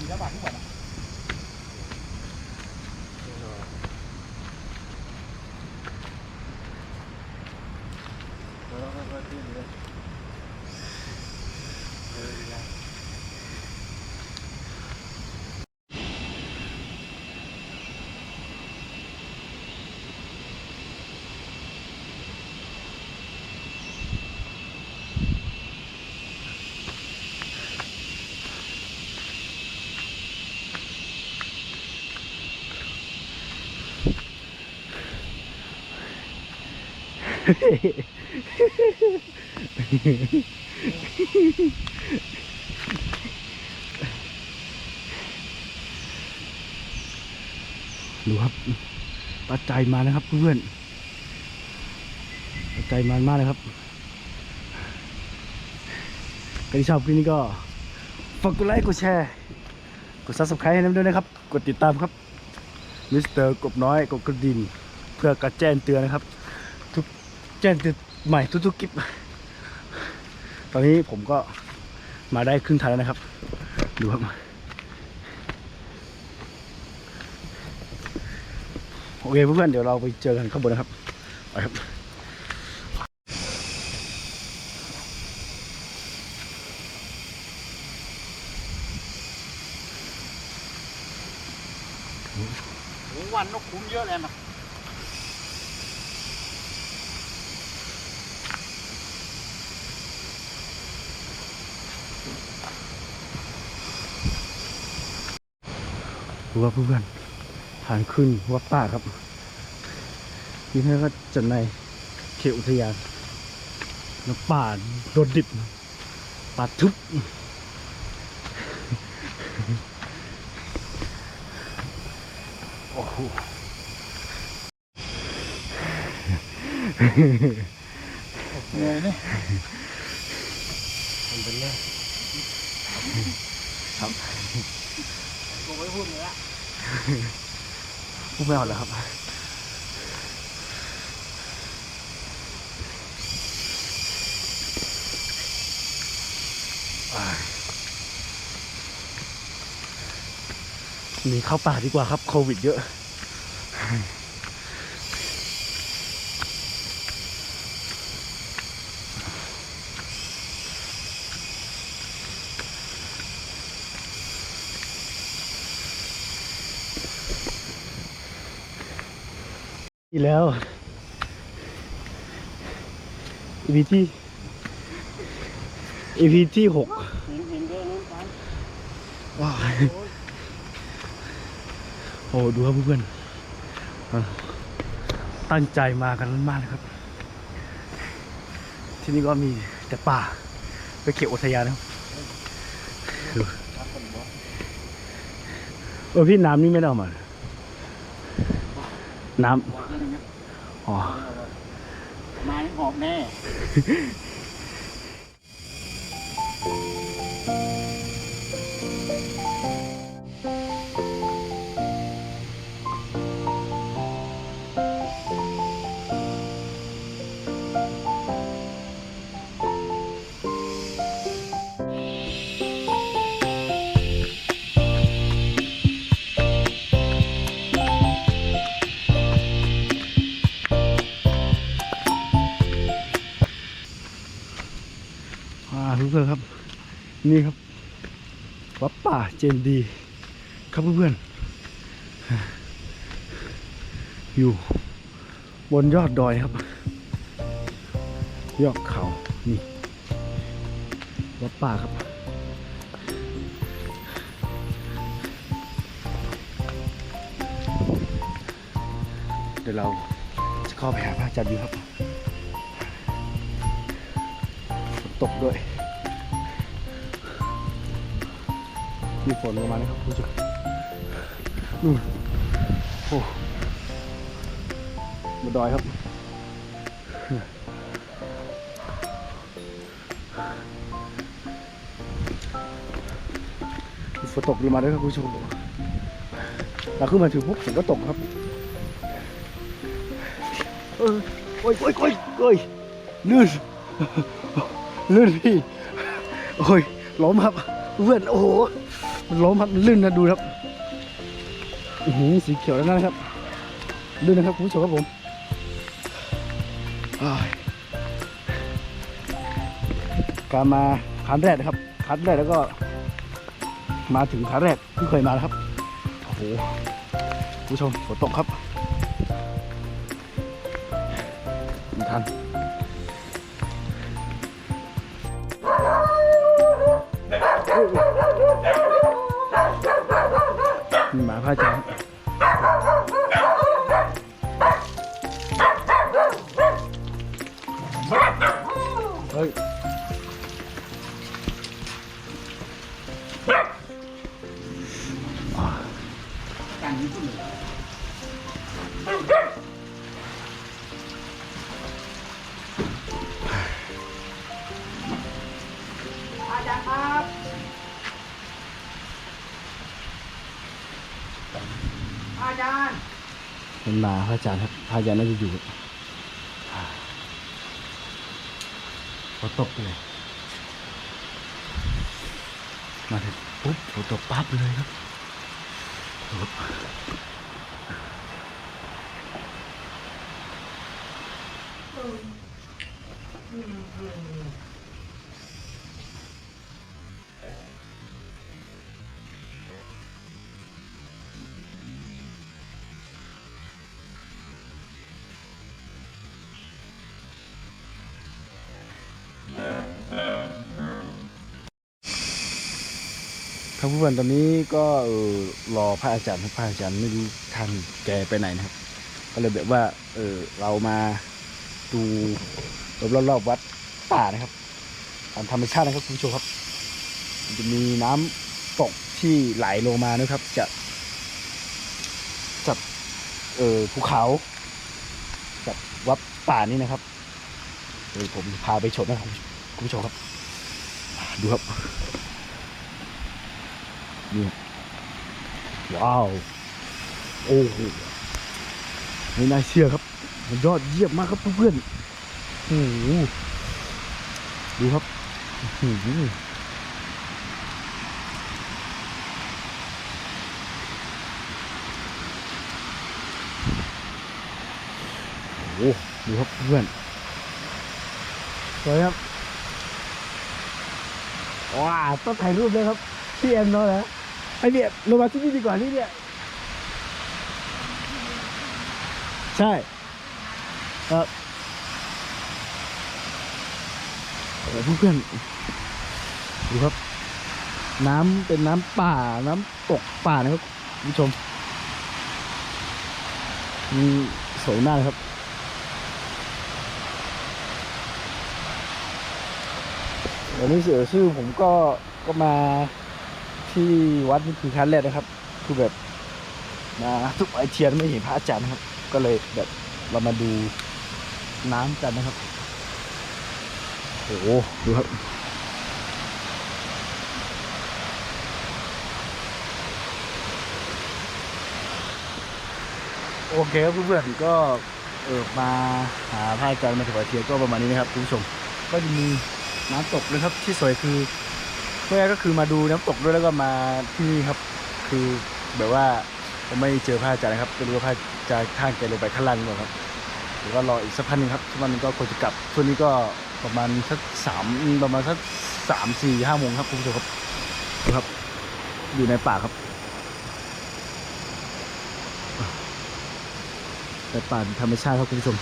ดีแล้วบาททุกวันอะ แล้วก็ค่อยๆขึ้นเลยเออดีแล้ว ดูครับปัจจัยมาแล้วครับเพื่อนปัจจัยมันมากเลยครับใครที่ชอบคลิปนี้ก็ฝากกดไลค์กดแชร์กด subscribe ให้น้ำด้วยนะครับ กดติดตามครับมิสเตอร์กบน้อยกบกระดิ่งเพื่อกระแจ้งเตือนนะครับ ทุก แจ้งเตือนใหม่ทุกๆคลิปตอนนี้ผมก็มาได้ครึ่งทางแล้วนะครับ ดูครับ โอเคเพื่อนๆเดี๋ยวเราไปเจอกันข้างบนนะครับไปครับวันนกคุ้มเยอะเลยนะ ดูว่าเพื่อนๆทางขึ้นวัดป่าครับนี่นี่ก็จะในเขตอุทยานแล้วป่าโดดดิบป่าทึบโอ้โหเหนื่อยเนี่ยมันเป็นเรื่อง กูไม่พูดเลยละ พูดไม่ออกแล้วครับหนีเข้าป่าดีกว่าครับ โควิดเยอะ แล้ว EP ที่ EP ที่หกเห็นเห็นเดินนู้นกันว้าวโอ้ดูครับเพื่อนอตั้งใจมากันมากเลยครับ ที่นี่ก็มีแต่ป่าไปเขียวอุทยานนะครับเออพี่น้ำนี่ไม่ได้เอามา น้ำอ๋อมานี่หอบแน่ เพื่อนๆครับ นี่ครับวัดป่าเจนดี ครับเพื่อนๆอยู่บนยอดดอยครับ ยอดเขานี่วัดป่าครับเดี๋ยวเราจะเข้าไปหาพระอาจารย์ดีครับ ตกด้วย มีฝนลงมานะครับคุณผู้ชมนู่นโอ้บนดอยครับ ฝนตกลงมาด้วยครับคุณผู้ชมเราขึ้นมาถึงปุ๊บฝนก็ตกครับเออโอ้ยโอ้ยโอ้ยโอ้ยลื่นลื่นพี่ โอ้ยล้มครับ เพื่อนโอ้โหมันล้มครับมันลื่นนะดูครับอื้อหือสีเขียวแล้วนะครับลื่นนะครับคุณผู้ชมครับผมอ้ายการมาครั้งแรกนะครับครั้งแรกแล้วก็ มาถึงครั้งแรกที่เคยมาแล้วครับโอ้โหคุณผู้ชมฝนตกครับทัน มีหมา จารย์เป็นหมาผ้าจานครับผ้าจานน่าจะอยู่ฝนตกเลย มาถึงปุ๊บฝนตกปั๊บเลยครับปุ๊บ ครับผู้บันตอนนี้ก็เออรอพระอาจารย์พระอาจารย์ไม่รู้ทางแกไปไหนนะครับ ก็เลยแบบว่าเออเรามาดูรอบๆวัดป่านะครับตามธรรมชาตินะครับคุณผู้ชมครับมันจะมีน้ำตกที่ไหลลงมานะครับจะจากเออภูเขาจากวัดป่านี้นะครับเดี๋ยวผมพาไปชมนะครับคุณผู้ชมครับดูครับ นี่ว้าวโอ้โหไม่น่าเชื่อครับมันยอดเยี่ยมมากครับเพื่อนโอ้โหดูครับโอ้โหดูครับเพื่อนสวยครับว้าต้องถ่ายรูปเลยครับพี่เอ็มเนาะนะ ไอพี่เอ็มลงมาที่นี่ดีกว่านี่เนี่ย ใช่ครับโอ้โหเพื่อนดูครับ น้ำเป็นน้ำป่าน้ำตกป่านะครับคุณผู้ชมมีสวยมากครับวันนี้เสือชื่อผมก็ก็มา ที่วัดนี่คือครั้งแรกนะครับ คือแบบมาทุกไอเทียนไม่เห็นพระอาจารย์นะครับ ก็เลยแบบเรามาดูน้ำกันนะครับโอ้โหดูครับโอเคครับเพื่อนๆก็เออมาหาพระอาจารย์มาถวายเทียนก็ประมาณนี้นะครับคุณผู้ชมก็จะมีน้ำตกนะครับที่สวยคือ เพื่อก็คือมาดูน้ำตกด้วยแล้วก็มาที่นี่ครับ คือแบบว่าผมไม่เจอพระอาจารย์นะครับไม่รู้ว่าพระอาจารย์ท่านแกลงไปข้างล่างหรือเปล่าครับเดี๋ยวก็รออีกสักพักหนึ่งครับสักวันหนึงก็ควรจะกลับช่วงนี้ก็ประมาณสักสามประมาณสักสามสี่ห้าโมงครับคุณผู้ชมครับดูครับ อยู่ในป่าครับในป่าธรรมชาติครับคุณผู้ชม